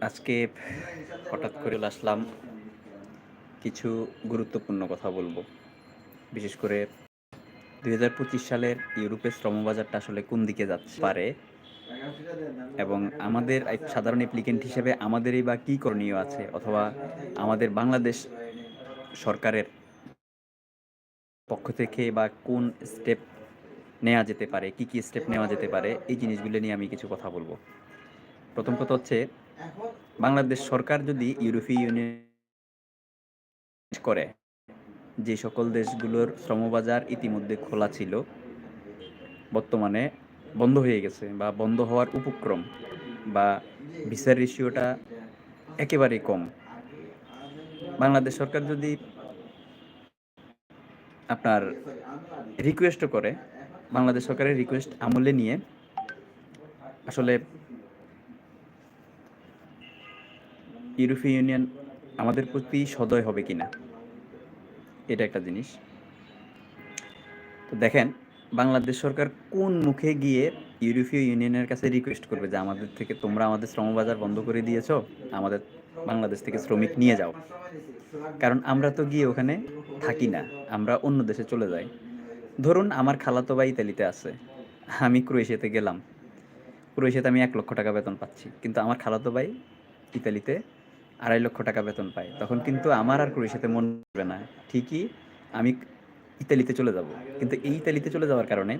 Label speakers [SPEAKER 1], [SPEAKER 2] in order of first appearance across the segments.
[SPEAKER 1] আজকে হঠাৎ করে আসলাম। কিছু গুরুত্বপূর্ণ কথা বলব। বিশেষ করে দুই হাজার পঁচিশ সালের ইউরোপের শ্রমবাজারটা আসলে কোন দিকে যাচ্ছে? পারে। এবং আমাদের সাধারণ অ্যাপ্লিকেন্ট হিসেবে আমাদেরই বা কী করণীয় আছে? অথবা আমাদের বাংলাদেশ সরকারের পক্ষ থেকে বা কোন স্টেপ নেওয়া যেতে পারে? কি কি স্টেপ নেওয়া যেতে পারে? এই জিনিসগুলো নিয়ে আমি কিছু কথা বলব। প্রথম কথা হচ্ছে বাংলাদেশ সরকার যদি ইউরোপীয় ইউনিয়ন করে, যে সকল দেশগুলোর শ্রমবাজার ইতিমধ্যে খোলা ছিল, বর্তমানে বন্ধ হয়ে গেছে বা বন্ধ হওয়ার উপক্রম বা ভিসার রেশিওটা একেবারেই কম। বাংলাদেশ সরকার যদি আপনার রিকোয়েস্টও করে, বাংলাদেশ সরকারের রিকোয়েস্ট আমলে নিয়ে, আসলে ইউরোপীয় ইউনিয়ন আমাদের প্রতি সদয় হবে কি না এটা একটা জিনিস। তো দেখেন, বাংলাদেশ সরকার কোন মুখে গিয়ে ইউরোপীয় ইউনিয়নের কাছে রিকোয়েস্ট করবে যে, আমাদের থেকে তোমরা আমাদের শ্রমবাজার বন্ধ করে দিয়েছ, আমাদের বাংলাদেশ থেকে শ্রমিক নিয়ে যাও। কারণ আমরা তো গিয়ে ওখানে থাকি না, আমরা অন্য দেশে চলে যাই। ধরুন আমার খালাতো ভাই ইতালিতে আছে, আমি ক্রোয়েশিয়াতে গেলাম। ক্রোয়েশিয়াতে আমি এক লক্ষ টাকা বেতন পাচ্ছি, কিন্তু আমার খালাতো ভাই ইতালিতে আড়াই লক্ষ টাকা বেতন পায় তখন কিন্তু আমার আর ক্রোয়েশিয়াতে মন হবে না। ঠিকই আমি ইতালিতে চলে যাব। কিন্তু এই ইতালিতে চলে যাওয়ার কারণে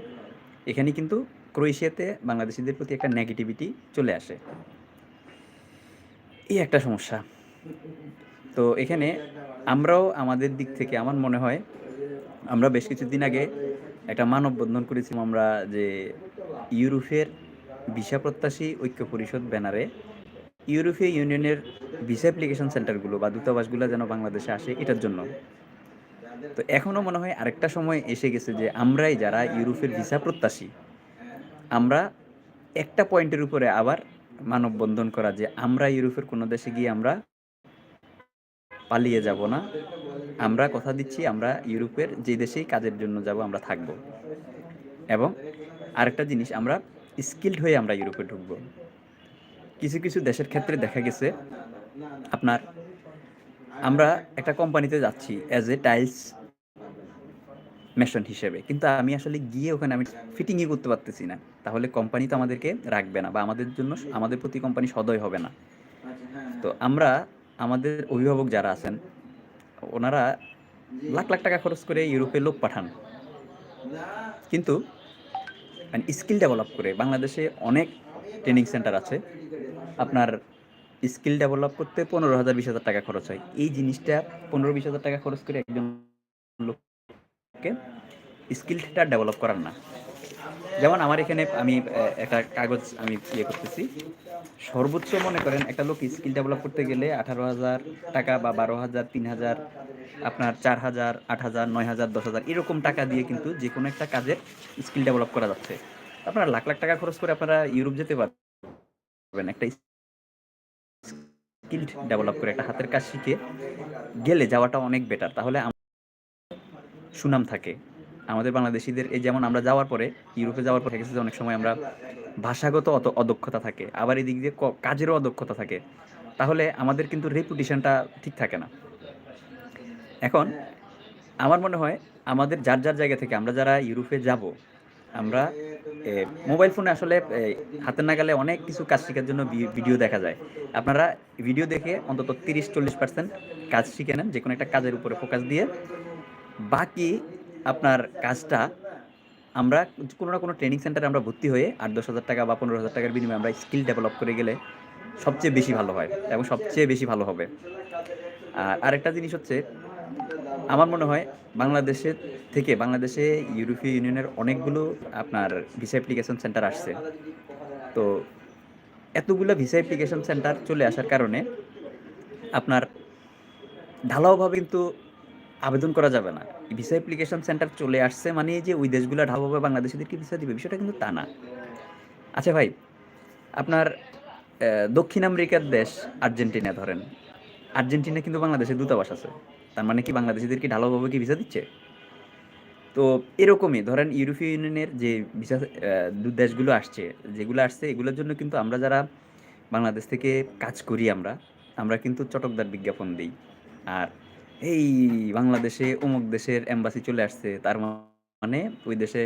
[SPEAKER 1] এখানে কিন্তু ক্রোয়েশিয়াতে বাংলাদেশিদের প্রতি একটা নেগেটিভিটি চলে আসে। এই একটা সমস্যা। তো এখানে আমরাও আমাদের দিক থেকে আমার মনে হয় আমরা বেশ কিছুদিন আগে একটা মানববন্ধন করেছিলাম আমরা যে ইউরোপের ভিসা প্রত্যাশী ঐক্য পরিষদ ব্যানারে। ইউরোপীয় ইউনিয়নের ভিসা অ্যাপ্লিকেশন সেন্টারগুলো বা দূতাবাসগুলো যেন বাংলাদেশে আসে, এটার জন্য। তো এখনও মনে হয় আরেকটা সময় এসে গেছে যে আমরাই যারা ইউরোপের ভিসা প্রত্যাশী, আমরা একটা পয়েন্টের উপরে আবার মানববন্ধন করা যে আমরা ইউরোপের কোনো দেশে গিয়ে আমরা পালিয়ে যাব না, আমরা কথা দিচ্ছি, আমরা ইউরোপের যে দেশেই কাজের জন্য যাব, আমরা থাকব। এবং আরেকটা জিনিস, আমরা স্কিল্ড হয়ে আমরা ইউরোপে ঢুকবো। কিছু কিছু দেশের ক্ষেত্রে দেখা গেছে আপনার, আমরা একটা কোম্পানিতে যাচ্ছি অ্যাজ এ টাইলস মেশন হিসেবে। কিন্তু আমি আসলে গিয়ে ওখানে আমি ফিটিংই করতে পারতেছি না। তাহলে কোম্পানি তো আমাদেরকে রাখবে না বা আমাদের জন্য আমাদের প্রতি কোম্পানি সদয় হবে না। তো আমরা আমাদের অভিভাবক যারা আছেন, ওনারা লাখ লাখ টাকা খরচ করে ইউরোপে লোক পাঠান। কিন্তু স্কিল ডেভেলপ করে বাংলাদেশে অনেক ট্রেনিং সেন্টার আছে। আপনার স্কিল ডেভেলপ করতে পনেরো হাজার, বিশ হাজার টাকা খরচ হয়। এই জিনিসটা পনেরো, বিশ হাজার টাকা খরচ করে একজন লোককে স্কিলটা ডেভেলপ করার না। যেমন আমার এখানে আমি একটা কাগজ আমি ইয়ে করতেছি। সর্বোচ্চ মনে করেন একটা লোক স্কিল ডেভেলপ করতে গেলে আঠারো হাজার টাকা বা বারো হাজার, তিন হাজার, আপনার চার হাজার, আট হাজার, নয় হাজার, দশ হাজার এরকম টাকা দিয়ে কিন্তু যে কোনো একটা কাজের স্কিল ডেভেলপ করা যাচ্ছে। আপনারা লাখ লাখ টাকা খরচ করে আপনারা ইউরোপ যেতে পারবেন। একটা স্কিল ডেভেলপ করে একটা হাতের কাজ শিখে গেলে যাওয়াটা অনেক বেটার। তাহলে সুনাম থাকে। আমাদের বাংলাদেশিদের এই যেমন আমরা যাওয়ার পরে, ইউরোপে যাওয়ার পরে গেছে অনেক সময় আমরা ভাষাগত অত অদক্ষতা থাকে, আবার এদিক দিয়ে কাজেরও অদক্ষতা থাকে। তাহলে আমাদের কিন্তু রেপুটেশনটা ঠিক থাকে না। এখন আমার মনে হয় আমাদের যার যার জায়গা থেকে আমরা যারা ইউরোপে যাব, আমরা মোবাইল ফোনে আসলে হাতের নাগালে অনেক কিছু কাজ শেখার জন্য ভিডিও দেখা যায়। আপনারা ভিডিও দেখে অন্তত তিরিশ, চল্লিশ পার্সেন্ট কাজ শিখে নেন যে কোনো একটা কাজের উপরে ফোকাস দিয়ে। বাকি আপনার কাজটা আমরা কোনো না কোনো ট্রেনিং সেন্টারে আমরা ভর্তি হয়ে আট, দশ হাজার টাকা বা পনেরো হাজার টাকার বিনিময়ে আমরা স্কিল ডেভেলপ করে গেলে সবচেয়ে বেশি ভালো হয় এবং সবচেয়ে বেশি ভালো হবে। আর আরেকটা জিনিস হচ্ছে আমার মনে হয় বাংলাদেশের থেকে বাংলাদেশে ইউরোপীয় ইউনিয়নের অনেকগুলো আপনার ভিসা অ্যাপ্লিকেশন সেন্টার আসছে। তো এতগুলো ভিসা অ্যাপ্লিকেশন সেন্টার চলে আসার কারণে আপনার ঢালাওভাবে কিন্তু আবেদন করা যাবে না। ভিসা অ্যাপ্লিকেশন সেন্টার চলে আসছে মানে যে ওই দেশগুলো ঢালাওভাবে বাংলাদেশিদেরকে ভিসা দিবে, বিষয়টা কিন্তু তা না। আচ্ছা ভাই, আপনার দক্ষিণ আমেরিকার দেশ আর্জেন্টিনা ধরেন। আর্জেন্টিনা কিন্তু বাংলাদেশের দূতাবাস আছে। তার মানে কি বাংলাদেশিদেরকে ঢালাওভাবে কি ভিসা দিচ্ছে? তো এরকমই, ধরেন ইউরোপীয় ইউনিয়নের যে ভিসা দেশগুলো আসছে, যেগুলো আসছে, এগুলোর জন্য কিন্তু আমরা যারা বাংলাদেশ থেকে কাজ করি আমরা আমরা কিন্তু চটকদার বিজ্ঞাপন দিই। আর এই বাংলাদেশে অমুক দেশের এম্বাসি চলে আসছে, তার মানে ওই দেশে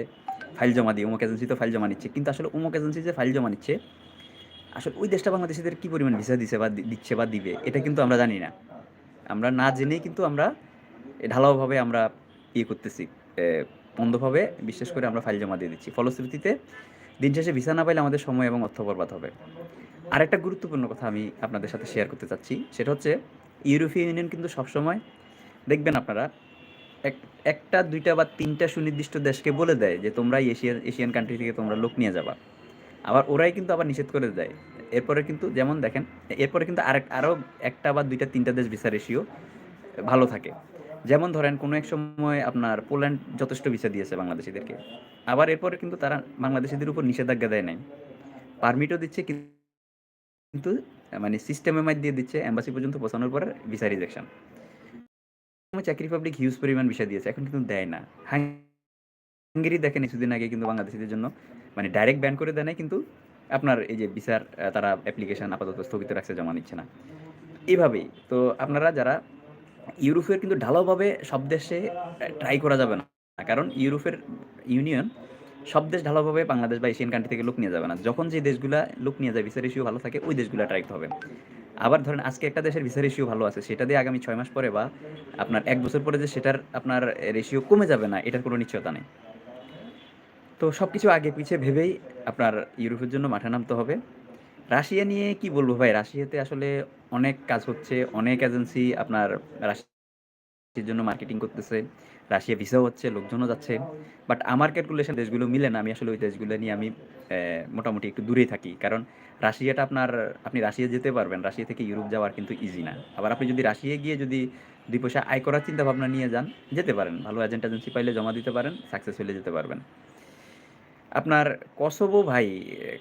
[SPEAKER 1] ফাইল জমা দিই অমুক এজেন্সি তো ফাইল জমা নিচ্ছে, কিন্তু আসলে অমুক এজেন্সি যে ফাইল জমা নিচ্ছে, আসলে ওই দেশটা বাংলাদেশিদের কী পরিমাণ ভিসা দিচ্ছে বা দিচ্ছে বা দিবে, এটা কিন্তু আমরা জানি না। আমরা না জেনেই কিন্তু আমরা ঢালাওভাবে আমরা ইয়ে করতেছি বন্ধভাবে, বিশেষ করে আমরা ফাইল জমা দিয়ে দিচ্ছি। ফলশ্রুতিতে দিন শেষে ভিসা না পাইলে আমাদের সময় এবং অর্থ বরবাদ হবে। আরেকটা গুরুত্বপূর্ণ কথা আমি আপনাদের সাথে শেয়ার করতে চাচ্ছি, সেটা হচ্ছে ইউরোপীয় ইউনিয়ন কিন্তু সবসময়, দেখবেন আপনারা, এক, একটা, দুইটা বা তিনটা সুনির্দিষ্ট দেশকে বলে দেয় যে তোমরা এশিয়ান এশিয়ান কান্ট্রি থেকে তোমরা লোক নিয়ে যাবা। আবার ওরাই কিন্তু আবার নিষেধ করে দেয়। এরপরে কিন্তু যেমন দেখেন, এরপরে কিন্তু আরেক আরও একটা বা দুইটা, তিনটা দেশ ভিসা রেশিও ভালো থাকে। যেমন ধরেন, কোনো এক সময় আপনার পোল্যান্ড যথেষ্ট ভিসা দিয়েছে বাংলাদেশিদেরকে। আবার এরপরে কিন্তু তারা বাংলাদেশিদের উপর নিষেধাজ্ঞা দেয় নাই। পারমিটও দিচ্ছে কিন্তু মানে সিস্টেমের মাধ্যমে দিয়ে দিচ্ছে এম্বাসি পর্যন্ত পৌঁছানোর পরে ভিসা রিজেকশন চাকরি পাবলিক হিউজ পরিমাণ ভিসা দিয়েছে, এখন কিন্তু দেয় না। হাঙ্গেরি দেখেন কিছুদিন আগে কিন্তু বাংলাদেশিদের জন্য মানে ডাইরেক্ট ব্যান করে দেয় কিন্তু আপনার এই যে বিচার তারা অ্যাপ্লিকেশন আপাতত স্থগিত রাখছে, জমা নিচ্ছে না। এইভাবেই তো আপনারা যারা ইউরোপের কিন্তু ঢালাওভাবে সব দেশে ট্রাই করা যাবে না, কারণ ইউরোপের ইউনিয়ন সব দেশ ঢালাওভাবে বাংলাদেশ বা এশিয়ান কান্ট্রি থেকে লোক নিয়ে যাবে না। যখন যে দেশগুলা লোক নিয়ে যায় ভিসা রেশিও ভালো থাকে, ওই দেশগুলো ট্রাই হবে। আবার ধরেন, আজকে একটা দেশের ভিসা রেশিও ভালো আছে, সেটা দিয়ে আগামী ছয় মাস পরে বা আপনার এক বছর পরে যে সেটার আপনার রেশিও কমে যাবে না, এটার কোনো নিশ্চয়তা নেই। তো সব কিছু আগে পিছিয়ে ভেবেই আপনার ইউরোপের জন্য মাঠে নামতে হবে। রাশিয়া নিয়ে কি বলব ভাই? রাশিয়াতে আসলে অনেক কাজ হচ্ছে, অনেক এজেন্সি আপনার রাশিয়ার জন্য মার্কেটিং করতেছে। রাশিয়া ভিসাও হচ্ছে, লোকজনও যাচ্ছে। বাট আমার ক্যালকুলেশন দেশগুলো মিলে না, আমি আসলে ওই দেশগুলো নিয়ে আমি মোটামুটি একটু দূরেই থাকি। কারণ রাশিয়াটা আপনার, আপনি রাশিয়া যেতে পারবেন, রাশিয়া থেকে ইউরোপ যাওয়ার কিন্তু ইজি না। আবার আপনি যদি রাশিয়া গিয়ে যদি দুই পয়সা আয় করার চিন্তাভাবনা নিয়ে যান, যেতে পারেন। ভালো এজেন্ট এজেন্সি পাইলে জমা দিতে পারেন সাকসেস হলে যেতে পারবেন। আপনার কসোভো ভাই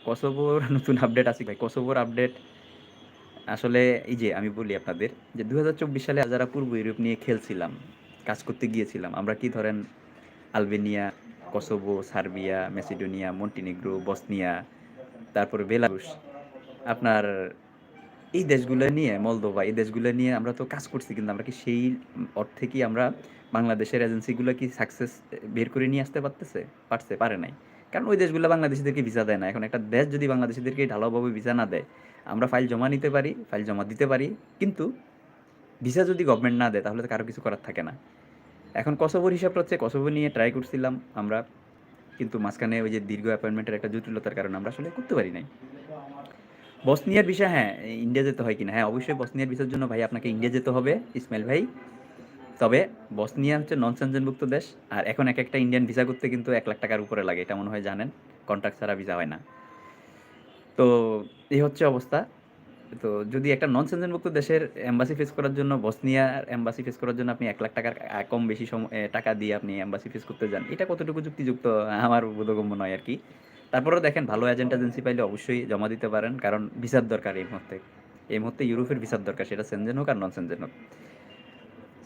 [SPEAKER 1] কসোভোর নতুন আপডেট আছে ভাই। কসোভোর আপডেট আসলে এই যে আমি বলি আপনাদের যে দু হাজার চব্বিশ সালে যারা পূর্ব ইউরোপ নিয়ে খেলছিলাম, কাজ করতে গিয়েছিলাম, আমরা কি ধরেন Albania Kosovo Serbia Macedonia Montenegro Bosnia তারপরে বেলারুশ আপনার এই দেশগুলো নিয়ে মলদোভা এই দেশগুলো নিয়ে আমরা তো কাজ করছি, কিন্তু আমরা কি সেই অর্থে কি আমরা বাংলাদেশের এজেন্সিগুলো কি সাকসেস বের করে নিয়ে আসতে পারতেছে, পারছে, পারে নাই? কারণ ওই দেশগুলো বাংলাদেশিদেরকে ভিসা দেয় না। এখন একটা দেশ যদি বাংলাদেশিদেরকে ঢালাওভাবে ভিসা না দেয়, আমরা ফাইল জমা নিতে পারি, ফাইল জমা দিতে পারি, কিন্তু ভিসা যদি গভর্নমেন্ট না দেয়, তাহলে তো কারও কিছু করার থাকে না। এখন কসোভোর হিসাব হচ্ছে, কসোভো নিয়ে ট্রাই করছিলাম আমরা, কিন্তু মাঝখানে ওই যে দীর্ঘ অ্যাপয়েন্টমেন্টের একটা জটিলতার কারণে আমরা আসলে করতে পারি নাই। বসনিয়ার ভিসা হ্যাঁ ইন্ডিয়া যেতে হয় কিনা? হ্যাঁ অবশ্যই বসনিয়ার ভিসার জন্য ভাই আপনাকে ইন্ডিয়া যেতে হবে, ইসমাইল ভাই। তবে বসনিয়া হচ্ছে নন সেনজেনভুক্ত দেশ, আর এখন এক একটা ইন্ডিয়ান ভিসা করতে কিন্তু এক লাখ টাকার উপরে লাগে, এটা মনে হয় জানেন। কন্ট্রাক্ট ছাড়া ভিসা হয় না। তো এই হচ্ছে অবস্থা। তো যদি একটা নন সেনজেনভুক্ত দেশের এম্বাসি ফেস করার জন্য, বসনিয়ার এম্বাসি ফেস করার জন্য আপনি এক লাখ টাকার কম বেশি টাকা দিয়ে আপনি এম্বাসি ফেস করতে যান, এটা কতটুকু যুক্তিযুক্ত আমার বোধগম্য নয় আর কি। তারপরেও দেখেন, ভালো এজেন্ট এজেন্সি পাইলে অবশ্যই জমা দিতে পারেন, কারণ ভিসার দরকার এই মুহূর্তে। এই মুহূর্তে ইউরোপের ভিসার দরকার, সেটা সেনজেন হোক আর নন সেনজেন হোক।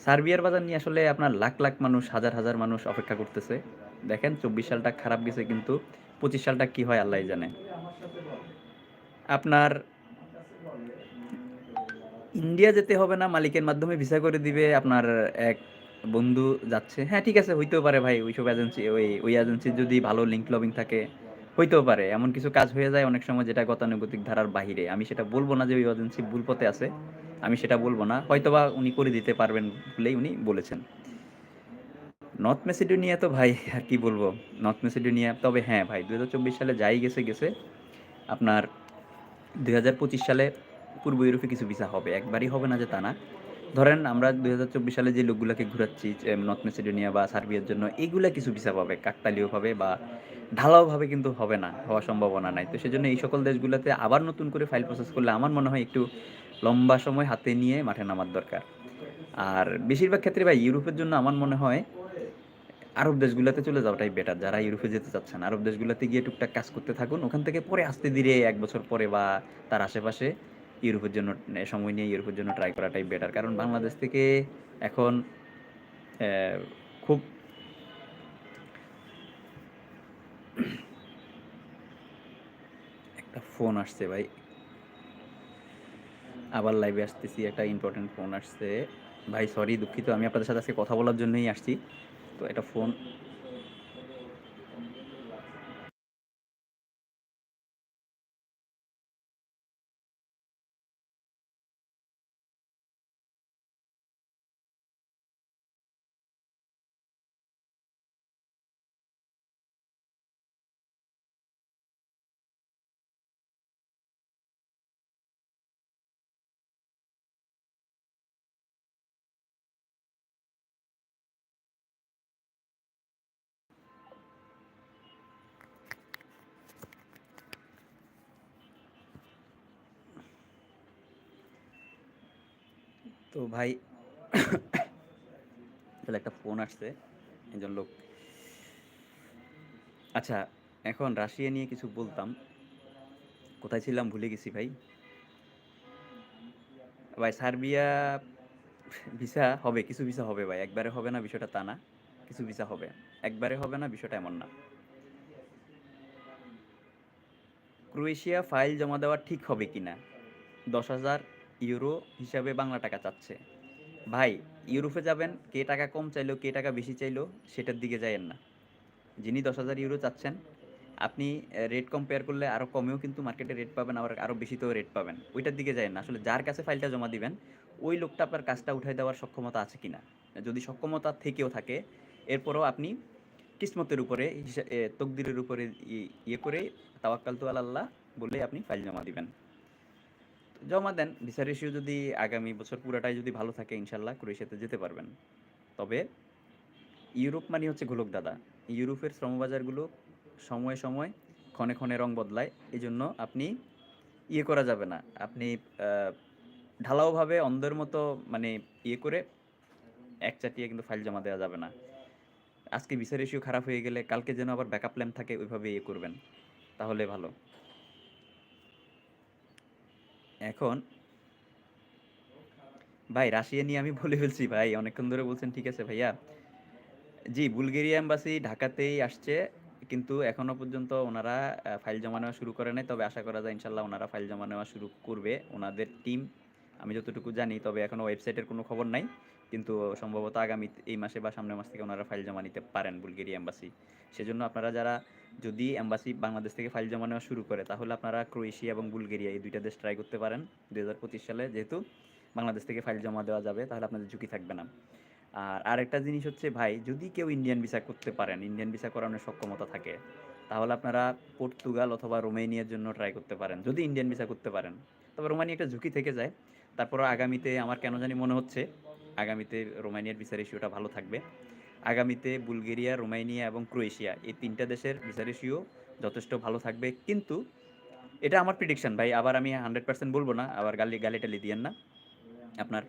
[SPEAKER 1] সার্বিয়ার বাজার নিয়ে আসলে আপনার লাখ লাখ মানুষ, হাজার হাজার মানুষ অপেক্ষা করতেছে। দেখেন, চব্বিশ সালটা খারাপ গেছে, কিন্তু পঁচিশ সালটা কি হয় আল্লাহ জানে। আপনার ইন্ডিয়া যেতে হবে না, মালিকের মাধ্যমে ভিসা করে দিবে, আপনার এক বন্ধু যাচ্ছে। হ্যাঁ ঠিক আছে, হইতেও পারে ভাই, ওইসব এজেন্সি ওই ওই এজেন্সির যদি ভালো লিঙ্ক লবিং থাকে, হইতেও পারে। এমন কিছু কাজ হয়ে যায় অনেক সময় যেটা গতানুগতিক ধারার বাহিরে। আমি সেটা বলব না যে ওই এজেন্সি ভুল পথে আছে। আমি সেটা বলব না। হয়তোবা উনি করে দিতে পারবেন বলেই উনি বলেছেন। নর্থ মেসিডোনিয়া তো ভাই, আর কি বলব? নর্থ মেসিডোনিয়া তবে হ্যাঁ ভাই দু হাজার চব্বিশ সালে যাই গেছে গেছে, আপনার দুই সালে পূর্ব ইউরোপে কিছু ভিসা হবে। একবারই হবে না যে তা না। ধরেন আমরা দুই হাজার চব্বিশ সালে যে লোকগুলোকে ঘুরাচ্ছি নর্থ মেসিডোনিয়া বা সার্বিয়ার জন্য এইগুলা কিছু ভিসা পাবে। কাকতালীয়ভাবে বা ঢালাওভাবে কিন্তু হবে না, হওয়ার সম্ভাবনা নাই। তো সেজন্য এই সকল দেশগুলোতে আবার নতুন করে ফাইল প্রসেস করলে আমার মনে হয় একটু লম্বা সময় হাতে নিয়ে মাঠে নামার দরকার। আর বেশিরভাগ ক্ষেত্রে ভাই, ইউরোপের জন্য আমার মনে হয় আরব দেশগুলোতে চলে যাওয়াটাই বেটার যারা ইউরোপে যেতে চাচ্ছেন আরব দেশগুলোতে গিয়ে টুকটাক কাজ করতে থাকুন। ওখান থেকে পরে আসতে ধীরে এক বছর পরে বা তার আশেপাশে ইউরোপের জন্য সময় নিয়ে ইউরোপের জন্য ট্রাই করাটাই বেটার কারণ বাংলাদেশ থেকে এখন খুব একটা ফোন আসছে ভাই। আবার লাইভে আসতেছি, একটা ইম্পর্টেন্ট ফোন আসছে। ভাই সরি দুঃখিত, আমি আপনাদের সাথে আজকে কথা বলার জন্যই আসছি। তো একটা ফোন তো ভাই, তাহলে একটা ফোন আসছে, একজন লোক। আচ্ছা এখন রাশিয়া নিয়ে কিছু বলতাম। কোথায় ছিলাম ভুলে গেছি ভাই। ভাই, সার্বিয়া ভিসা হবে, কিছু ভিসা হবে ভাই। একবারে হবে না বিষয়টা তা না, কিছু ভিসা হবে। একবারে হবে না, বিষয়টা এমন না। ক্রোয়েশিয়া ফাইল জমা দেওয়া ঠিক হবে কি না দশ হাজার ইউরো হিসাবে বাংলা টাকা চাচ্ছে। ভাই, ইউরোপে যাবেন, কে টাকা কম চাইলো, কে টাকা বেশি চাইলো, সেটার দিকে যাইয়েন না। যিনি দশ হাজার ইউরো চাচ্ছেন, আপনি রেট কম্পেয়ার করলে আরও কমেও কিন্তু মার্কেটে রেট পাবেন, আবার আরও বেশিতেও রেট পাবেন। ওইটার দিকে যায় না। আসলে যার কাছে ফাইলটা জমা দিবেন, ওই লোকটা আপনার কাজটা উঠাই দেওয়ার সক্ষমতা আছে কিনা। যদি সক্ষমতা থেকেও থাকে, এরপরও আপনি কিসমতের উপরে তকদিরের উপরে ইয়ে করে তাওয়াক্কাল তো আল্লাহ বলে আপনি ফাইল জমা দিবেন। জমা দেন। ভিসা রেশিও যদি আগামী বছর পুরাটাই যদি ভালো থাকে, ইনশাল্লাহ ক্রোয়েশিয়াতে যেতে পারবেন। তবে ইউরোপ মানে হচ্ছে গোলক দাদা। ইউরোপের শ্রমবাজারগুলো সময়ে সময় ক্ষণে ক্ষণে রং বদলায়। এই জন্য আপনি ইয়ে করা যাবে না। আপনি ঢালাওভাবে অন্ধের মতো মানে ইয়ে করে এক চাটিয়ে কিন্তু ফাইল জমা দেওয়া যাবে না। আজকে ভিসা রেশিও খারাপ হয়ে গেলে কালকে যেন আবার ব্যাকআপ প্ল্যান থাকে, ওইভাবে ইয়ে করবেন। তাহলে ভালো। এখন, ভাই, রাশিয়া নিয়ে আমি বলে ফেলছি, ভাই, অনেকক্ষণ ধরে বলছেন, ঠিক আছে ভাইয়া। জি, বুলগেরিয়া এম্বাসি ঢাকাতেই আসছে, কিন্তু এখনও পর্যন্ত ওনারা ফাইল জমা নেওয়া শুরু করে নাই। তবে আশা করা যায় ইনশাল্লাহ ওনারা ফাইল জমা নেওয়া শুরু করবে, ওনাদের টিম। আমি যতটুকু জানি, তবে এখনও ওয়েবসাইটের কোনো খবর নাই, কিন্তু সম্ভবত আগামী এই মাসে বা সামনের মাস থেকে ওনারা ফাইল জমা নিতে পারেন বুলগেরিয়া এম্বাসি। সেজন্য আপনারা যারা যদি এম্বাসি বাংলাদেশ থেকে ফাইল জমা নেওয়া শুরু করে, তাহলে আপনারা ক্রোয়েশিয়া এবং বুলগেরিয়া এই দুইটা দেশ ট্রাই করতে পারেন। দুই হাজার পঁচিশ সালে যেহেতু বাংলাদেশ থেকে ফাইল জমা দেওয়া যাবে, তাহলে আপনাদের ঝুঁকি থাকবে না। আর আরেকটা জিনিস হচ্ছে ভাই, যদি কেউ ইন্ডিয়ান ভিসা করতে পারেন ইন্ডিয়ান ভিসা করানোর সক্ষমতা থাকে, তাহলে আপনারা পর্তুগাল অথবা রোমেনিয়ার জন্য ট্রাই করতে পারেন, যদি ইন্ডিয়ান ভিসা করতে পারেন। তবে রোমানি একটা ঝুঁকি থেকে যায়। তারপর আগামীতে আমার কেন জানি মনে হচ্ছে, আগামীতে রোমানিয়ার ভিসা রেশিওটা ভালো থাকবে। আগামীতে বুলগেরিয়া রোমানিয়া এবং ক্রোয়েশিয়া এই তিনটা দেশের ভিসা যথেষ্ট ভালো থাকবে। কিন্তু এটা আমার প্রিডিকশন ভাই আবার আমি হান্ড্রেড পার্সেন্ট বলব না আবার গালি গালি টালি দিয়েন না। আপনার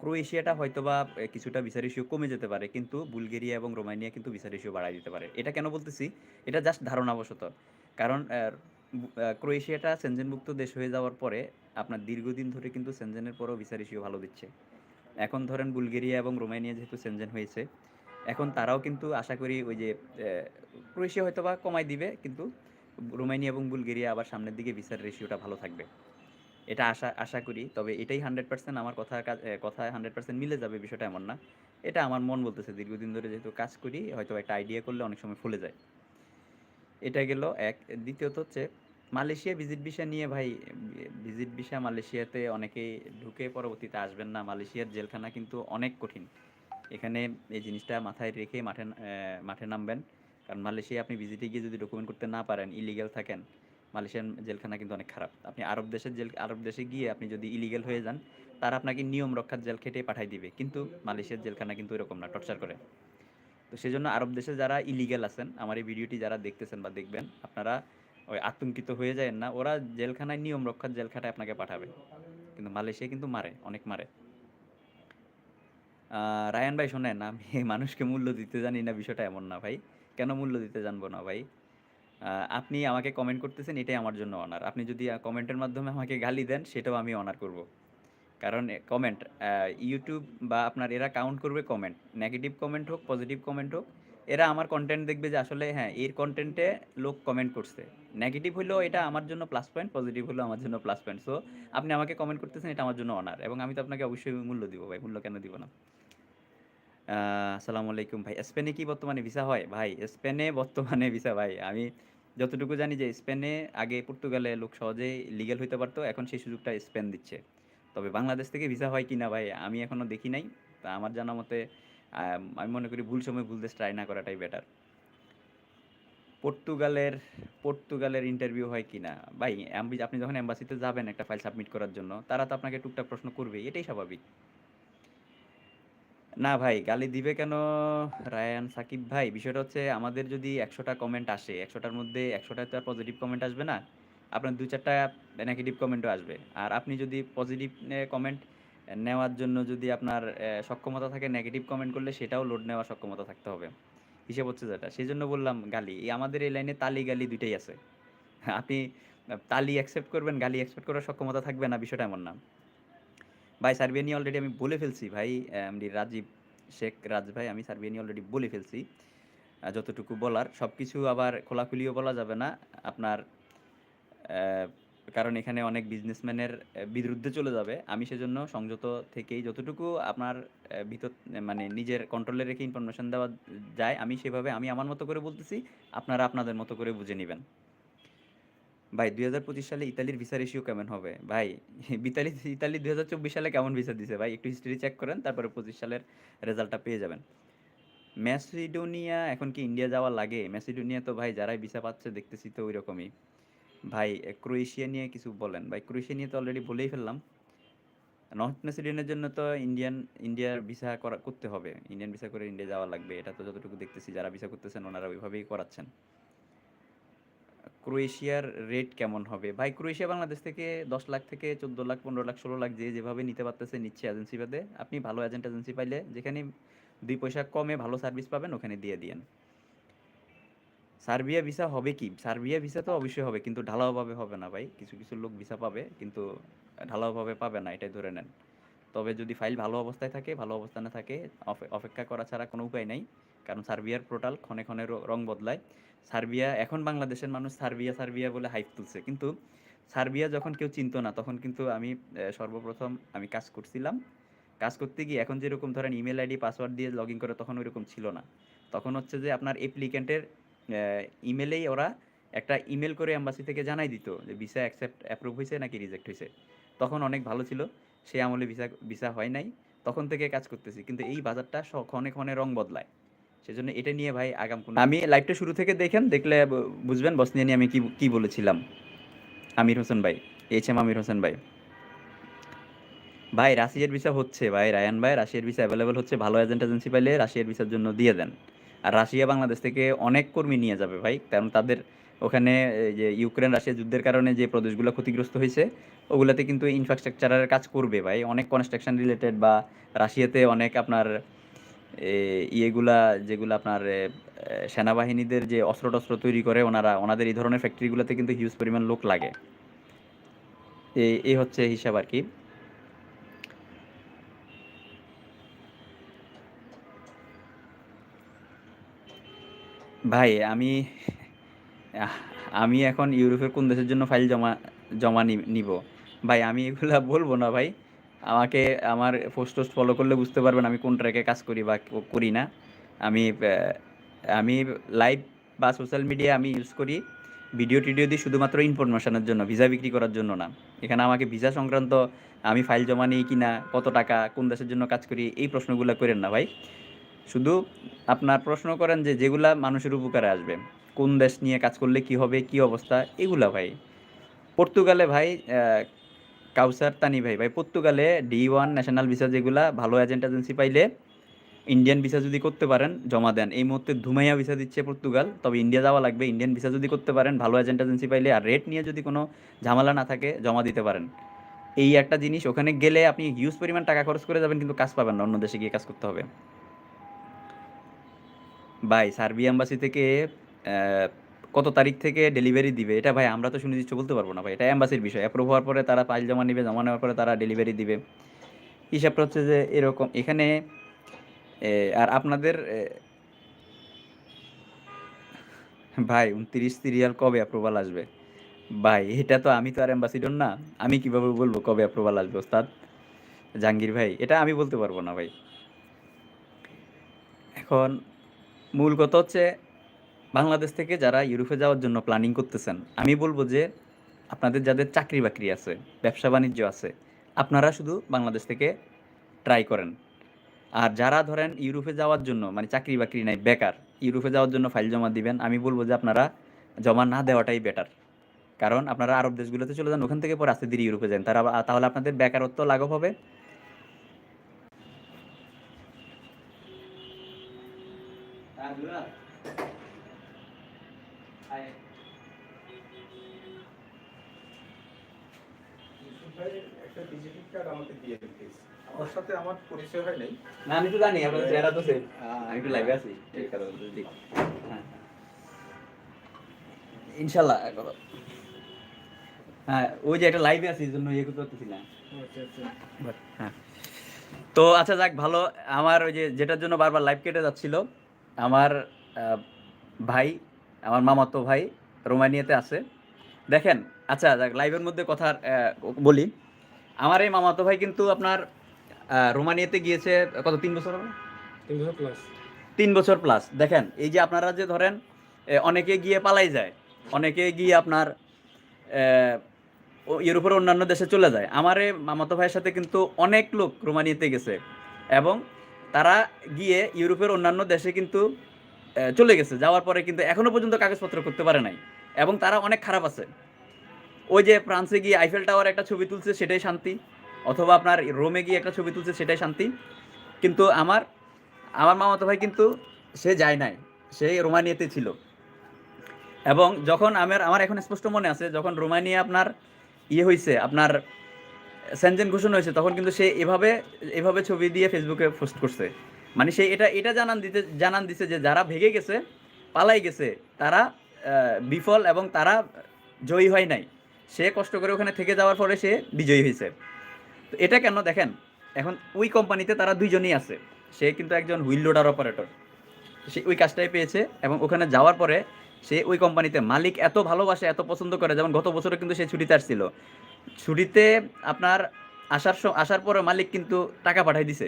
[SPEAKER 1] ক্রোয়েশিয়াটা হয়তোবা আহ, কিছুটা ভিসা কমে যেতে পারে কিন্তু বুলগেরিয়া এবং রোমানিয়া কিন্তু ভিসা বাড়ায় দিতে পারে। এটা কেন বলতেছি? এটা জাস্ট ধারণাবশত। কারণ বু- ক্রোয়েশিয়াটা সেনজেনভুক্ত দেশ হয়ে যাওয়ার পরে আপনার দীর্ঘদিন ধরে কিন্তু সেনজেনের পরও ভিসা ভালো দিচ্ছে। এখন ধরেন বুলগেরিয়া এবং রোমানিয়া যেহেতু সেনজেন হয়েছে এখন তারাও কিন্তু আশা করি ওই যে ক্রোয়েশিয়া হয়তোবা কমাই দিবে, কিন্তু রোমানিয়া এবং বুলগেরিয়া আবার সামনের দিকে ভিসার রেশিওটা ভালো থাকবে। এটা আশা আশা করি, তবে এটাই হান্ড্রেড পার্সেন্ট আমার কথা কথায় হান্ড্রেড পার্সেন্ট মিলে যাবে বিষয়টা এমন না। এটা আমার মন বলতেছে, দীর্ঘদিন ধরে যেহেতু কাজ করি হয়তো একটা আইডিয়া করলে অনেক সময় ফুলে যায়। এটা গেল এক। দ্বিতীয়ত হচ্ছে, মালয়েশিয়া ভিজিট ভিসা নিয়ে ভাই ভিজিট ভিসা মালয়েশিয়াতে অনেকেই ঢুকে পরবর্তীতে আসবেন না। মালয়েশিয়ার জেলখানা কিন্তু অনেক কঠিন। এখানে এই জিনিসটা মাথায় রেখে মাঠে মাঠে নামবেন। কারণ মালয়েশিয়া আপনি ভিজিটে গিয়ে যদি ডকুমেন্ট করতে না পারেন ইলিগাল থাকেন মালয়েশিয়ান জেলখানা কিন্তু অনেক খারাপ। আপনি আরব দেশের জেল, আরব দেশে গিয়ে আপনি যদি ইলিগেল হয়ে যান, তারা আপনাকে নিয়ম রক্ষার জেল খেটে পাঠাই দিবে। কিন্তু মালয়েশিয়ার জেলখানা কিন্তু এরকম না, টর্চার করে। তো সেই জন্য আরব দেশে যারা ইলিগেল আছেন, আমার এই ভিডিওটি যারা দেখতেছেন বা দেখবেন, আপনারা ওই আতঙ্কিত হয়ে যায় না। ওরা জেলখানায় নিয়ম রক্ষার জেল খাটায় আপনাকে পাঠাবে। কিন্তু মালয়েশিয়া কিন্তু মারে, অনেক মারে। রায়ান ভাই, শোনেন, আমি মানুষকে মূল্য দিতে জানি না, বিষয়টা এমন না ভাই। কেন মূল্য দিতে জানব না ভাই? আপনি আমাকে কমেন্ট করতেছেন, এটাই আমার জন্য অনার আপনি যদি কমেন্টের মাধ্যমে আমাকে গালি দেন, সেটাও আমি অনার করব। কারণ কমেন্ট ইউটিউব বা আপনার এরা কাউন্ট করবে কমেন্ট নেগেটিভ কমেন্ট হোক পজিটিভ কমেন্ট হোক, এরা আমার কন্টেন্ট দেখবে যে আসলে হ্যাঁ এর কন্টেন্টে লোক কমেন্ট করছে। নেগেটিভ হলেও এটা আমার জন্য প্লাস পয়েন্ট পজিটিভ হলেও আমার জন্য প্লাস পয়েন্ট সো আপনি আমাকে কমেন্ট করতেছেন, এটা আমার জন্য অনার এবং আমি তো আপনাকে অবশ্যই মূল্য দিব ভাই, মূল্য কেন দিব না? আসসালামু আলাইকুম ভাই। স্পেনে কি বর্তমানে ভিসা হয়? ভাই স্পেনে বর্তমানে ভিসা ভাই। আমি যতটুকু জানি যে স্পেনে আগে পর্তুগালে লোক সহজেই লিগ্যাল হইতে পারতো এখন সেই সুযোগটা স্পেন দিচ্ছে। তবে বাংলাদেশ থেকে ভিসা হয় কিনা ভাই আমি এখনও দেখি নাই। তা আমার জানা মতে আম, মনে করি ভুল সময় ভুল দেশ ট্রাই না করাটাই বেটার পর্তুগালের পর্তুগালের ইন্টারভিউ হয় কিনা? ভাই আপনি যখন এম্বাসিতে যাবেন একটা ফাইল সাবমিট করার জন্য তারা তো আপনাকে টুকটাক প্রশ্ন করবে এটাই স্বাভাবিক। না ভাই, গালি দিবে কেন? রায়ান, সাকিব ভাই, বিষয়টা হচ্ছে আমাদের যদি একশোটা কমেন্ট আসে, একশোটার মধ্যে একশোটা তো আর পজিটিভ কমেন্ট আসবে না, আপনার দু চারটা নেগেটিভ কমেন্টও আসবে। আর আপনি যদি পজিটিভ কমেন্ট নেওয়ার জন্য যদি আপনার সক্ষমতা থাকে নেগেটিভ কমেন্ট করলে সেটাও লোড নেওয়ার সক্ষমতা থাকতে হবে। হিসেব হচ্ছে যেটা। সেই জন্য বললাম, গালি। এই আমাদের এই লাইনে তালি গালি দুইটাই আছে। আপনি তালি অ্যাকসেপ্ট করবেন, গালি অ্যাকসেপ্ট করার সক্ষমতা থাকবে না, বিষয়টা এমন না। ভাই সার্বিয়া নিয়ে অলরেডি আমি বলে ফেলছি ভাই এমডি রাজীব শেখ রাজ ভাই, আমি সার্বিয়া নিয়ে অলরেডি বলে ফেলছি। যতটুকু বলার সব কিছু আবার খোলাখুলিও বলা যাবে না। আপনার কারণ এখানে অনেক বিজনেসম্যানের বিরুদ্ধে চলে যাবে। আমি সেজন্য সংযত থেকেই যতটুকু আপনার ভিতর মানে নিজের কন্ট্রোলে রেখে ইনফরমেশন দেওয়া যায়, আমি সেভাবে, আমি আমার মতো করে বলতেছি, আপনারা আপনাদের মতো করে বুঝে নেবেন। ভাই, দুই হাজার পঁচিশ সালে ইতালির ভিসা রেশিও কেমন হবে? ভাই, ইতালি ইতালি দুই হাজার চব্বিশ সালে কেমন ভিসা দিছে? ভাই, একটু হিস্ট্রি চেক করেন, তারপরে পঁচিশ সালের রেজাল্টটা পেয়ে যাবেন। ম্যাসিডোনিয়া, এখন কি ইন্ডিয়া যাওয়া লাগে? ম্যাসিডোনিয়া তো ভাই, যারাই ভিসা পাচ্ছে, দেখতেছি তো ওই রকমই ভাই ক্রোয়েশিয়া নিয়ে কিছু বলেন। ভাই, ক্রোয়েশিয়া নিয়ে তো অলরেডি বলেই ফেললাম। নর্থ ম্যাসিডোনিয়ার জন্য তো ইন্ডিয়ান ইন্ডিয়ার ভিসা করা, করতে হবে। ইন্ডিয়ান ভিসা করে ইন্ডিয়া যাওয়া লাগবে, এটা তো যতটুকু দেখতেছি, যারা ভিসা করতেছেন, ওনারা ওইভাবেই করাচ্ছেন। ক্রোয়েশিয়ার রেট কেমন হবে? ভাই, ক্রোয়েশিয়া, বাংলাদেশ থেকে দশ লাখ থেকে চোদ্দ লাখ, পনেরো লাখ, ষোলো লাখ যে যেভাবে নিতে পারতেছে, নিচ্ছে এজেন্সি বাদে আপনি ভালো এজেন্ট এজেন্সি পাইলে যেখানে দুই পয়সা কমে ভালো সার্ভিস পাবেন, ওখানে দিয়ে দিয়েন। সার্বিয়া ভিসা হবে কি? সার্বিয়া ভিসা তো অবশ্যই হবে, কিন্তু ঢালাওভাবে হবে না ভাই। কিছু কিছু লোক ভিসা পাবে, কিন্তু ঢালাওভাবে পাবে না, এটাই ধরে নেন। তবে যদি ফাইল ভালো অবস্থায় থাকে, ভালো অবস্থানে থাকে, অপে- অপেক্ষা করা ছাড়া কোনো উপায় নাই। কারণ সার্বিয়ার পোর্টাল ক্ষণে ক্ষণে রং বদলায়। সার্বিয়া, এখন বাংলাদেশের মানুষ সার্বিয়া সার্বিয়া বলে হাইপ তুলছে। কিন্তু সার্বিয়া যখন কেউ চিনতো না, তখন কিন্তু আমি সর্বপ্রথম আমি কাজ করছিলাম। কাজ করতে গিয়ে এখন যেরকম ধরেন ইমেল আইডি পাসওয়ার্ড দিয়ে লগ ইন করে, তখন ওইরকম ছিল না। তখন হচ্ছে যে আপনার অ্যাপ্লিকেন্টের ইমেলেই ওরা একটা ইমেল করে এম্বাসি থেকে জানাই দিত যে ভিসা অ্যাকসেপ্ট অ্যাপ্রুভ হয়েছে নাকি রিজেক্ট হয়েছে তখন অনেক ভালো ছিল, সে আমলে ভিসা ভিসা হয় নাই। তখন থেকে কাজ করতেছি। কিন্তু এই বাজারটা ক্ষণে ক্ষণে রং বদলায়। সেজন্য এটা নিয়ে ভাই আগাম কোনো আমি লাইভটা শুরু থেকে দেখেন, দেখলে বুঝবেন বসনিয়া নিয়ে আমি কি কি বলেছিলাম। আমির হোসেন ভাই এইচ এম আমির হোসেন ভাই। ভাই, রাশিয়ার ভিসা হচ্ছে, ভাই, রায়ান ভাই, রাশিয়ার ভিসা অ্যাভেলেবেল হচ্ছে, ভালো এজেন্ট এজেন্সি পাইলে রাশিয়ার ভিসার জন্য দিয়ে দেন। আর রাশিয়া, বাংলাদেশ থেকে অনেক কর্মী নিয়ে যাবে ভাই, কারণ তাদের ওখানে যে ইউক্রেন, রাশিয়া যুদ্ধের কারণে যে প্রদেশগুলো ক্ষতিগ্রস্ত হয়েছে, ওগুলাতে কিন্তু ইনফ্রাস্ট্রাকচারের কাজ করবে ভাই। অনেক কনস্ট্রাকশন রিলেটেড বা রাশিয়াতে অনেক আপনার ইয়েগুলা যেগুলো আপনার সেনাবাহিনীদের যে অস্ত্র টস্ত্র তৈরি করে ওনারা, ওনাদের এই ধরনের ফ্যাক্টরিগুলোতে কিন্তু হিউজ পরিমাণ লোক লাগে। এই হচ্ছে হিসাব আর কি। ভাই, আমি আমি এখন ইউরোপের কোন দেশের জন্য ফাইল জমা জমা নিব? ভাই, আমি এগুলা বলব না, ভাই। আমাকে আমার পোস্ট টোস্ট ফলো করলে বুঝতে পারবেন আমি কোন ট্র্যাকে কাজ করি বা করি না। আমি আমি লাইভ বা সোশ্যাল মিডিয়া আমি ইউজ করি ভিডিও টিডিও দিই শুধুমাত্র ইনফরমেশনের জন্য ভিসা বিক্রি করার জন্য না। এখানে আমাকে ভিসা সংক্রান্ত আমি ফাইল জমা নিই কি না, কত টাকা, কোন দেশের জন্য কাজ করি, এই প্রশ্নগুলো করেন না ভাই। শুধু আপনার প্রশ্ন করেন যে যেগুলা মানুষের উপকারে আসবে, কোন দেশ নিয়ে কাজ করলে কি হবে, কি অবস্থা, এগুলা ভাই। পর্তুগালে ভাই কাউসার তানি ভাই। ভাই, পর্তুগালে ডি ওয়ান ন্যাশনাল ভিসা যেগুলা, ভালো এজেন্ট এজেন্সি পাইলে ইন্ডিয়ান ভিসা যদি করতে পারেন, জমা দেন। এই মুহূর্তে ধুমাইয়া ভিসা দিচ্ছে পর্তুগাল, তবে ইন্ডিয়া যাওয়া লাগবে। ইন্ডিয়ান ভিসা যদি করতে পারেন, ভালো এজেন্ট এজেন্সি পাইলে আর রেট নিয়ে যদি কোনো ঝামেলা না থাকে, জমা দিতে পারেন। এই একটা জিনিস, ওখানে গেলে আপনি হিউজ পরিমাণ টাকা খরচ করে যাবেন, কিন্তু কাজ পাবেন না, অন্য দেশে গিয়ে কাজ করতে হবে। ভাই সার্বিয়া এম্বাসি থেকে কত তারিখ থেকে ডেলিভারি দিবে? এটা ভাই আমরা তো শুনে সুনির্দিষ্ট বলতে পারব না ভাই। এটা অ্যাম্বাসির বিষয়। অ্যাপ্রুভ হওয়ার পরে তারা ফাইল জমা নেবে, জমা নেওয়ার পরে তারা ডেলিভারি দিবে। হিসাবটা হচ্ছে যে এরকম। এখানে আর আপনাদের ভাই, উনত্রিশ সিরিয়াল কবে অ্যাপ্রুভাল আসবে? ভাই, এটা তো আমি তো আর অ্যাম্বাসিডর না। আমি কীভাবে বলব কবে অ্যাপ্রুভাল আসবে, ওস্তাদ? জাহাঙ্গীর ভাই, এটা আমি বলতে পারব না ভাই। এখন, মূল কথা হচ্ছে বাংলাদেশ থেকে যারা ইউরোপে যাওয়ার জন্য প্ল্যানিং করতেছেন, আমি বলব যে আপনাদের যাদের চাকরি বাকরি আছে, ব্যবসা বাণিজ্য আছে, আপনারা শুধু বাংলাদেশ থেকে ট্রাই করেন। আর যারা ধরেন ইউরোপে যাওয়ার জন্য মানে চাকরি বাকরি নাই, বেকার, ইউরোপে যাওয়ার জন্য ফাইল জমা দিবেন, আমি বলব যে আপনারা জমা না দেওয়াটাই বেটার কারণ আপনারা আরব দেশগুলোতে চলে যান, ওখান থেকে পরে আস্তে ধীরে ইউরোপে যান, তারা তাহলে আপনাদের বেকারত্ব লাঘব হবে।
[SPEAKER 2] একটা ভিজিটিং কার্ড আমাকে দিয়ে দিতেস ওর সাথে আমার পরিচয় হয় নাই
[SPEAKER 1] না আমি তো জানি আপনাদের চেহারা তো সেম আমি একটু লাইভে আছি এই কারণে হ্যাঁ হ্যাঁ ওই যে একটা লাইভে আছি এই জন্য ইয়ে করতে পারতেছি না। হ্যাঁ। তো আচ্ছা যাক ভালো। আমার ওই যে যেটার জন্য বারবার লাইভ কেটে যাচ্ছিল আমার ভাই আমার মামাতো ভাই রোমানিয়াতে আছে। দেখেন আচ্ছা যাক লাইভের মধ্যে কথা বলি। আমার এই মামাতো ভাই কিন্তু আপনার রোমানিয়াতে গিয়েছে কত তিন বছর হবে?
[SPEAKER 2] তিন বছর প্লাস
[SPEAKER 1] তিন বছর প্লাস দেখেন এই যে আপনারা যে ধরেন অনেকে গিয়ে পালাই যায় অনেকে গিয়ে আপনার ইউরোপের অন্যান্য দেশে চলে যায়। আমার এই মামাতো ভাইয়ের সাথে কিন্তু অনেক লোক রোমানিয়াতে গেছে এবং তারা গিয়ে ইউরোপের অন্যান্য দেশে কিন্তু চলে গেছে। যাওয়ার পরে কিন্তু এখনও পর্যন্ত কাগজপত্র করতে পারে নাই। এবং তারা অনেক খারাপ আছে। ওই যে ফ্রান্সে গিয়ে আইফেল টাওয়ার একটা ছবি তুলছে, সেটাই শান্তি। অথবা আপনার রোমে গিয়ে একটা ছবি তুলছে, সেটাই শান্তি। কিন্তু আমার আমার মামাতো ভাই কিন্তু সে যায় নাই। সে রোমানিয়াতে ছিল। এবং যখন আমার আমার এখন স্পষ্ট মনে আছে, যখন রোমানিয়া আপনার ইয়ে হয়েছে আপনার সেনজেন ঘোষণা হয়েছে তখন কিন্তু সে এভাবে এভাবে ছবি দিয়ে ফেসবুকে পোস্ট করছে। মানে সে এটা এটা জানান দিতে, জানান দিছে যে যারা ভেগে গেছে, পালাই গেছে, তারা বিফল এবং তারা জয়ী হয় নাই। সে কষ্ট করে ওখানে থেকে যাওয়ার পরে সে বিজয়ী হয়েছে। তো এটা কেন দেখেন? এখন ওই কোম্পানিতে তারা দুইজনই আছে। সে কিন্তু একজন হুইল লোডার অপারেটর। সে ওই কাজটাই পেয়েছে এবং ওখানে যাওয়ার পরে সে ওই কোম্পানিতে মালিক এত ভালোবাসে, এত পছন্দ করে, যেমন গত বছরও কিন্তু সে ছুটিতে আসছিল। ছুটিতে আপনার আসার আসার পরে মালিক কিন্তু টাকা পাঠাই দিছে।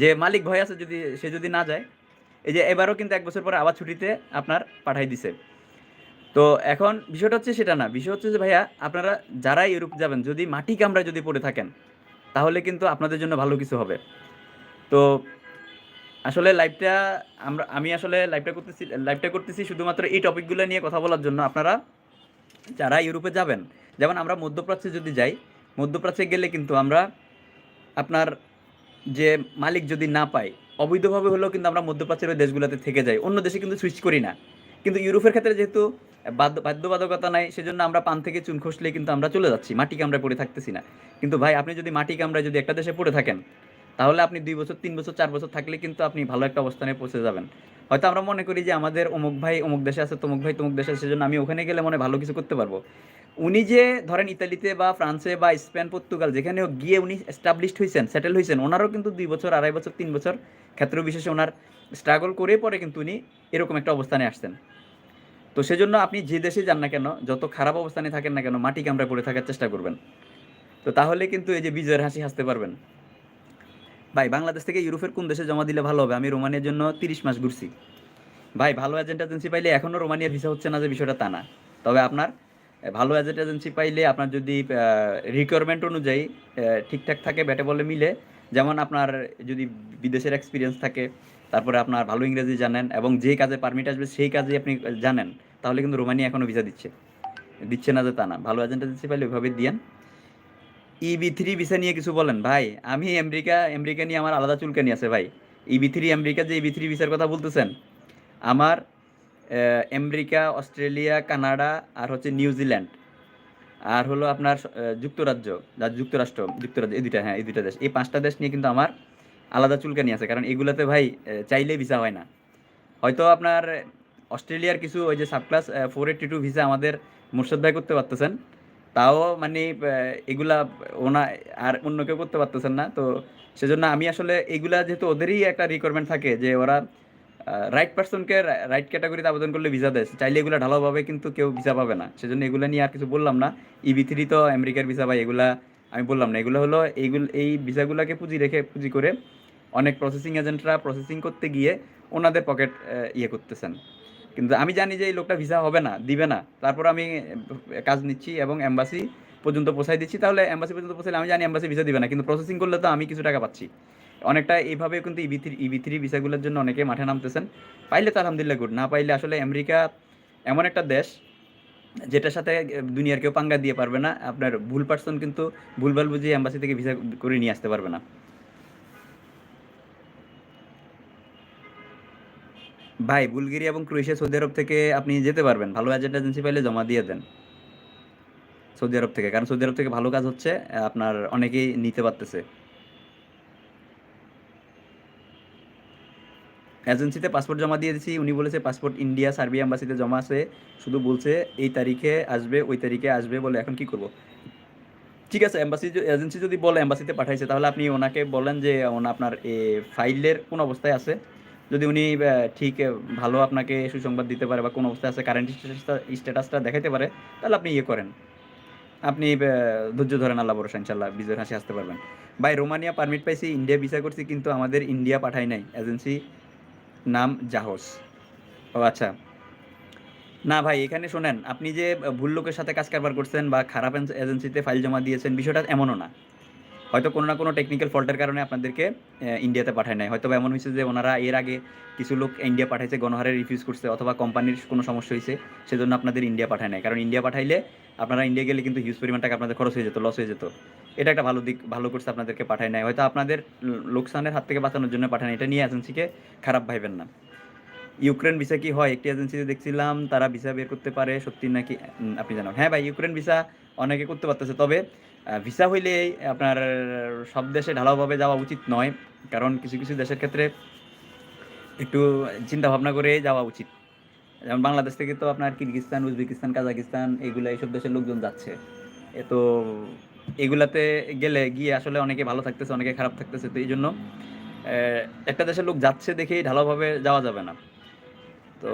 [SPEAKER 1] যে মালিক ভয় আছে যদি, সে যদি না যায়, এই যে এবারও কিন্তু এক বছর পরে আবার ছুটিতে আপনার পাঠাই দিছে। তো এখন বিষয়টা হচ্ছে সেটা না, বিষয় হচ্ছে যে ভাইয়া, আপনারা যারা ইউরোপ যাবেন, যদি মাটি কামড়ায় যদি পড়ে থাকেন, তাহলে কিন্তু আপনাদের জন্য ভালো কিছু হবে। তো আসলে লাইভটা আমরা, আমি আসলে লাইভটা করতেছি লাইভটা করতেছি শুধুমাত্র এই টপিকগুলো নিয়ে কথা বলার জন্য। আপনারা যারা ইউরোপে যাবেন, যেমন আমরা মধ্যপ্রাচ্যে যদি যাই, মধ্যপ্রাচ্যে গেলে কিন্তু আমরা আপনার যে মালিক যদি না পাই অবৈধভাবে হলেও কিন্তু আমরা মধ্যপ্রাচ্যের ওই দেশগুলোতে থেকে যাই। অন্য দেশে কিন্তু সুইচ করি না। কিন্তু ইউরোপের ক্ষেত্রে যেহেতু বাধ্য, বাধ্যবাধকতা নাই, সেজন্য আমরা পান থেকে চুন খসলে কিন্তু আমরা চলে যাচ্ছি, মাটি কামড়ায় পড়ে থাকতেছি না। কিন্তু ভাই, আপনি যদি মাটি কামড়ায় যদি একটা দেশে পড়ে থাকেন, তাহলে আপনি দুই বছর, তিন বছর, চার বছর থাকলে কিন্তু আপনি ভালো একটা অবস্থানে পৌঁছে যাবেন। হয়তো আমরা মনে করি যে আমাদের অমুক ভাই অমুক দেশে আছে, তমুক ভাই তমুক দেশে আছে, সেজন্য আমি ওখানে গেলে মনে ভালো কিছু করতে পারব। উনি যে ধরেন ইতালিতে বা ফ্রান্সে বা স্পেন, পর্তুগাল, যেখানে গিয়ে উনি এস্টাবলিশড হয়েছেন সেটেল হয়েছেন ওনারও কিন্তু দুই বছর, আড়াই বছর, তিন বছর ক্ষেত্র বিশেষে ওনার স্ট্রাগল করে পরে কিন্তু উনি এরকম একটা অবস্থানে আসছেন। তো সেজন্য আপনি যে দেশে যান না কেন, যত খারাপ অবস্থানে থাকেন না কেন, মাটি কামড়ে পড়ে থাকার চেষ্টা করবেন। তো তাহলে কিন্তু এই যে বিজয়ের হাসি হাসতে পারবেন। ভাই, বাংলাদেশ থেকে ইউরোপের কোন দেশে জমা দিলে ভালো হবে? আমি রোমানিয়ার জন্য তিরিশ মাস ঘুরছি। ভাই, ভালো এজেন্ট এজেন্সি পাইলে এখনও রোমানিয়ার ভিসা হচ্ছে না যে বিষয়টা তা না। তবে আপনার ভালো এজেন্ট এজেন্সি পাইলে আপনার যদি রিকোয়ারমেন্ট অনুযায়ী ঠিকঠাক থাকে ব্যাটে বলে মিলে, যেমন আপনার যদি বিদেশের এক্সপিরিয়েন্স থাকে, তারপরে আপনার ভালো ইংরেজি জানেন এবং যেই কাজে পারমিট আসবে, সেই কাজে আপনি জানেন, তাহলে কিন্তু রোমানিয়া এখনও ভিসা দিচ্ছে। দিচ্ছে না যে তা না। ভালো এজেন্ট এজেন্সি পাইলে ওইভাবে দিয়েন। ইবি থ্রি ভিসা নিয়ে কিছু বলেন, ভাই, আমি আমেরিকা আমেরিকা নিয়ে আমার আলাদা চুলকানি আছে, ভাই। ইবি থ্রি আমেরিকা যে ইবি থ্রি ভিসার কথা বলতেছেন, আমার আমেরিকা অস্ট্রেলিয়া কানাডা আর হচ্ছে নিউজিল্যান্ড আর হলো আপনার যুক্তরাজ্য যা যুক্তরাষ্ট্র যুক্তরাজ্য এই দুইটা হ্যাঁ এই দুইটা দেশ। এই পাঁচটা দেশ নিয়ে কিন্তু আমার আলাদা চুলকানি আছে কারণ এগুলোতে ভাই আহ, চাইলেই ভিসা হয় না। হয়তো আপনার অস্ট্রেলিয়ার কিছু ওই যে subclass four eighty two visa আমাদের মুর্শদ ভাই করতে পারতেছেন। তাও মানে এগুলা ওনা আর অন্য কেউ করতে পারতেছেন না। তো সেজন্য আমি আসলে এগুলা যেহেতু ওদেরই একটা রিকোয়ারমেন্ট থাকে যে ওরা রাইট পার্সনকে রাইট ক্যাটাগরিতে আবেদন করলে ভিসা দেয়। চাইলে এগুলো ঢালাওভাবে কিন্তু কেউ ভিসা পাবে না। সেজন্য এগুলো নিয়ে আর কিছু বললাম না। ইবি থ্রি তো আমেরিকার ভিসা ভাই এগুলা আমি বললাম না। এগুলো হলো এইগুলো এই ভিসাগুলোকে পুঁজি রেখে, পুঁজি করে অনেক প্রসেসিং এজেন্টরা প্রসেসিং করতে গিয়ে ওনাদের পকেট ইয়ে করতেছেন। কিন্তু আমি জানি যে এই লোকটা ভিসা হবে না, দিবে না। তারপর আমি কাজ নিচ্ছি এবং এম্বাসি পর্যন্ত পৌঁছাই দিচ্ছি। তাহলে এম্বাসি পর্যন্ত পৌঁছালে আমি জানি এম্বাসি ভিসা দিবে না। কিন্তু প্রসেসিং করলে তো আমি কিছু টাকা পাচ্ছি। অনেকটা এইভাবে কিন্তু ইবি থ্রি ইবি থ্রি ভিসাগুলোর জন্য অনেকে মাঠে নামতেছেন। পাইলে তো আলহামদুলিল্লাহ গুড না পাইলে আসলে আমেরিকা এমন একটা দেশ যেটার সাথে দুনিয়ার কেউ পাঙ্গা দিয়ে পারবে না। আপনার ভুল পার্সন কিন্তু ভুলভাল বুঝিয়ে এম্বাসি থেকে ভিসা করে নিয়ে আসতে পারবে না। ভাই, বুলগেরিয়া এবং ক্রোয়েশিয়া সৌদি আরব থেকে আপনি যেতে পারবেন। ভালো এজেন্ট এজেন্সি পাইলে জমা দিয়ে দেন। সৌদি আরব থেকে, কারণ সৌদি আরব থেকে ভালো কাজ হচ্ছে, আপনার অনেকেই নিতে পারতেছে। এজেন্সিতে পাসপোর্ট জমা দিয়ে দিয়েছি। উনি বলেছে, পাসপোর্ট ইন্ডিয়া, সার্বিয়া এম্বাসিতে জমা আছে। শুধু বলছে, এই তারিখে আসবে, ওই তারিখে আসবে বলে এখন কি করব? ঠিক আছে, এম্বাসি এজেন্সি যদি বলে এম্বাসিতে পাঠাইছে, তাহলে আপনি ওনাকে বলেন যে আপনার ফাইলের কোন অবস্থায় আছে। যদি উনি ঠিক ভালো আপনাকে সুসংবাদ দিতে পারে বা কোন অবস্থায় আছে কারেন্ট স্ট্যাটাসটা স্ট্যাটাসটা দেখাতে পারে, তাহলে আপনি ইয়ে করেন। আপনি ধৈর্য ধরেন, আল্লাহ ভরসা ইনশাল্লাহ বিজয়ের হাসি আসতে পারবেন। ভাই, রোমানিয়া পারমিট পাইছি, ইন্ডিয়া ভিসা করছি, কিন্তু আমাদের ইন্ডিয়া পাঠায় নাই, এজেন্সি। নাম জাহস। ও আচ্ছা। না ভাই, এখানে শোনেন, আপনি যে ভুল লোকের সাথে কাজ কারবার করছেন বা খারাপ এজেন্সিতে ফাইল জমা দিয়েছেন, বিষয়টা এমনও না। হয়তো কোনো না কোনো টেকনিক্যাল ফল্টের কারণে আপনাদেরকে ইন্ডিয়াতে পাঠায় নাই। হয়তো এমন হয়েছে যে ওনারা এর আগে কিছু লোক ইন্ডিয়া পাঠাইছে, গণহারে রিফিউজ করছে, অথবা কোম্পানির কোনো সমস্যা হয়েছে, সেজন্য আপনাদের ইন্ডিয়া পাঠায় নাই। কারণ ইন্ডিয়া পাঠাইলে আপনারা ইন্ডিয়া গেলে কিন্তু হিউজ পরিমাণ টাকা আপনাদের খরচ হয়ে যেত লস হয়ে যেত। এটা একটা ভালো দিক, ভালো করছে আপনাদেরকে পাঠায় নাই। হয়তো আপনাদের লোকসানের হাত থেকে বাঁচানোর জন্য পাঠায় এটা নিয়ে এজেন্সিকে খারাপ ভাইবেন না। ইউক্রেন ভিসা কি হয়? একটি এজেন্সিতে দেখছিলাম, তারা ভিসা বের করতে পারে। সত্যি নাকি? আপনি জানান। হ্যাঁ ভাই ইউক্রেন ভিসা অনেকে করতে পারতেছে। তবে ভিসা হইলে আপনার সব দেশে ঢালাওভাবে যাওয়া উচিত নয়। কারণ কিছু কিছু দেশের ক্ষেত্রে একটু চিন্তা ভাবনা করে যাওয়া উচিত। যেমন বাংলাদেশ থেকে তো আপনার কিরগিস্তান উজবেকিস্তান, কাজাকিস্তান, এগুলো এইসব দেশের লোকজন যাচ্ছে। এ তো এগুলাতে গেলে গিয়ে আসলে অনেকে ভালো থাকতেছে, অনেকে খারাপ থাকতেছে, তো এই জন্য একটা দেশের লোক যাচ্ছে দেখেই ঢালাওভাবে যাওয়া যাবে না। তো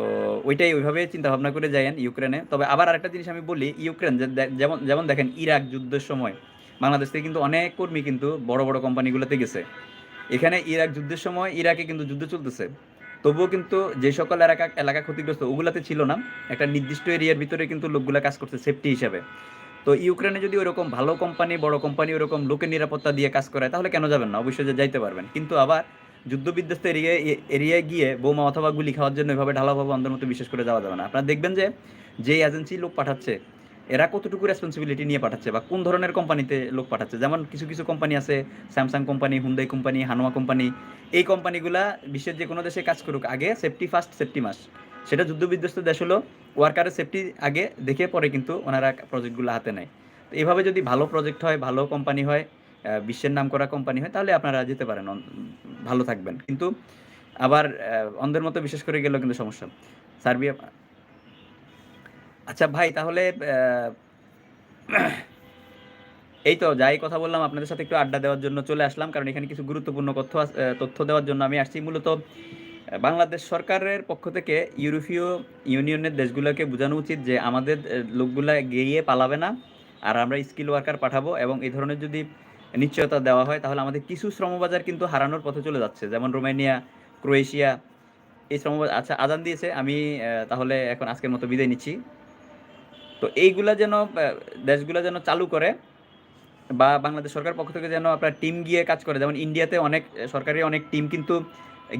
[SPEAKER 1] ওইটাই ওইভাবে চিন্তা ভাবনা করে যায়েন ইউক্রেনে। তবে আবার আরেকটা জিনিস আমি বলি, ইউক্রেন যেমন যেমন দেখেন ইরাক যুদ্ধের সময়, বাংলাদেশ থেকে কিন্তু অনেক কর্মী কিন্তু বড় বড় কোম্পানিগুলোতে গেছে। এখানে ইরাক যুদ্ধের সময় ইরাকে কিন্তু যুদ্ধ চলতেছে। তবুও কিন্তু যে সকল এলাকা এলাকা ক্ষতিগ্রস্ত ওগুলাতে ছিল না। একটা নির্দিষ্ট এরিয়ার ভিতরে কিন্তু লোকগুলা কাজ করছে সেফটি হিসাবে। তো ইউক্রেনে যদি ওরকম ভালো কোম্পানি বড় কোম্পানি ওরকম লোকের নিরাপত্তা দিয়ে কাজ করায়, তাহলে কেন যাবেন না? অবশ্যই যে যাইতে পারবেন। কিন্তু আবার যুদ্ধবিধ্বস্ত এরিয়ায় এরিয়ায় গিয়ে বোমা অথবা গুলি খাওয়ার জন্য এভাবে ঢালাভাবে অন্ধের মতো বিশেষ করে যাওয়া যাবে না। আপনারা দেখবেন যে যে এজেন্সি লোক পাঠাচ্ছে, এরা কতটুকু রেসপন্সিবিলিটি নিয়ে পাঠাচ্ছে বা কোন ধরনের কোম্পানিতে লোক পাঠাচ্ছে? যেমন কিছু কিছু কোম্পানি আছে Samsung company Hyundai company Hanwha company এই কোম্পানিগুলা বিশ্বের যে কোনো দেশে কাজ করুক, আগে সেফটি ফার্স্ট সেফটি মাস সেটা যুদ্ধবিধ্বস্ত দেশ হলো ওয়ার্কারের সেফটি আগে দেখে পরে কিন্তু ওনারা প্রজেক্টগুলো হাতে নেয়। তো এইভাবে যদি ভালো প্রজেক্ট হয়, ভালো কোম্পানি হয় বিশ্বের নাম করা কোম্পানি হয়, তাহলে আপনারা যেতে পারেন ভালো থাকবেন। কিন্তু আবার অন্ধের মতো বিশেষ করে গেলেও কিন্তু সমস্যা। সার্বিয়া আচ্ছা ভাই, তাহলে এই তো যাই কথা বললাম, আপনাদের সাথে একটু আড্ডা দেওয়ার জন্য চলে আসলাম, কারণ এখানে কিছু গুরুত্বপূর্ণ তথ্য তথ্য দেওয়ার জন্য আমি আসছি। মূলত বাংলাদেশ সরকারের পক্ষ থেকে ইউরোপীয় ইউনিয়নের দেশগুলোকে বোঝানো উচিত যে আমাদের লোকগুলা গিয়ে পালাবে না, আর আমরা স্কিল ওয়ার্কার পাঠাবো এবং এই ধরনের যদি নিশ্চয়তা দেওয়া হয়, তাহলে আমাদের কিছু শ্রমবাজার কিন্তু হারানোর পথে চলে যাচ্ছে। যেমন রোমানিয়া, ক্রোয়েশিয়া, এই শ্রমবাজার আচ্ছা আজান দিয়েছে, আমি তাহলে এখন আজকের মতো বিদায় নিচ্ছি। তো এইগুলা যেন দেশগুলা যেন চালু করে বা বাংলাদেশ সরকার পক্ষ থেকে যেন আপনার টিম গিয়ে কাজ করে। যেমন ইন্ডিয়াতে অনেক সরকারি অনেক টিম কিন্তু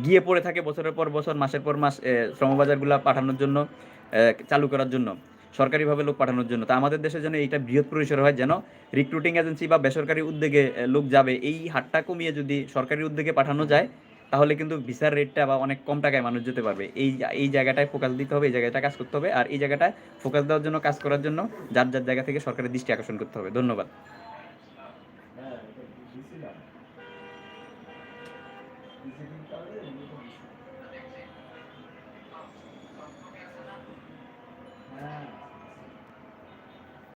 [SPEAKER 1] গিয়ে পড়ে থাকে বছরের পর বছর, মাসের পর মাস শ্রমবাজারগুলা পাঠানোর জন্য চালু করার জন্য, সরকারিভাবে লোক পাঠানোর জন্য। তা আমাদের দেশে যেন এইটা বৃহৎ পরিসর হয়, যেন রিক্রুটিং এজেন্সি বা বেসরকারি উদ্যোগে লোক যাবে, এই হারটা কমিয়ে যদি সরকারি উদ্যোগে পাঠানো যায়, তাহলে কিন্তু ভিসার রেটটা বা অনেক কম টাকায় মানুষ যেতে পারবে। এই এই জায়গাটায় ফোকাস দিতে হবে, এই জায়গাটা কাজ করতে হবে, আর এই জায়গাটায় ফোকাস দেওয়ার জন্য, কাজ করার জন্য, যার যার জায়গা থেকে সরকারের দৃষ্টি আকর্ষণ করতে হবে। ধন্যবাদ।